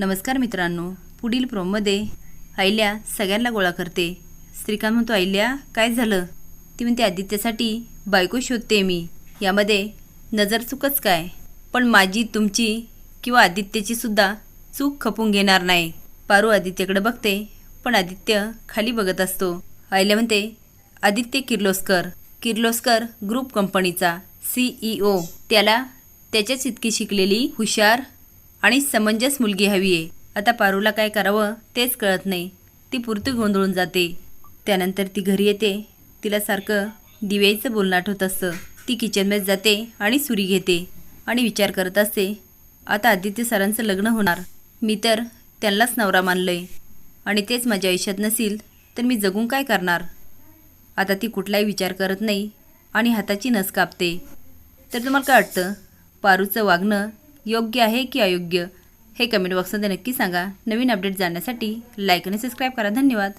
नमस्कार मित्रांनो. पुढील प्रोममध्ये आईल्या सगळ्यांना गोळा करते. श्रीकांत म्हणतो आईल्या काय झालं? ती म्हणते आदित्यसाठी बायको शोधते मी. यामध्ये नजर चुकच काय? पण माझी तुमची किंवा आदित्यची सुद्धा चूक खपून घेणार नाही. पारू आदित्यकडे बघते पण आदित्य खाली बघत असतो. आईल्या म्हणते आदित्य किर्लोस्कर. किर्लोस्कर ग्रुप कंपनीचा सीईओ त्याला त्याच्याच इतकी शिकलेली हुशार आणि समंजस मुलगी हवी आहे. आता पारूला काय करावं तेच कळत नाही. ती पुरती गोंधळून जाते. त्यानंतर ती घरी येते. तिला सारखं दिव्याचं बोलणं आठवत असतं. ती किचनमध्ये जाते आणि सुरी घेते आणि विचार करत असते आता आदित्य सरांचं लग्न होणार. मी तर त्यांनाच नवरा मानलं आहे आणि तेच माझ्या आयुष्यात नसेल तर मी जगून काय करणार? आता ती कुठलाही विचार करत नाही आणि हाताची नस कापते. तर तुम्हाला काय वाटतं? पारूचं वागणं योग्य आहे की अयोग्य? हे कमेंट बॉक्समध्ये नक्की सांगा. नवीन अपडेट जाणण्यासाठी लाईक आणि सबस्क्राईब करा. धन्यवाद.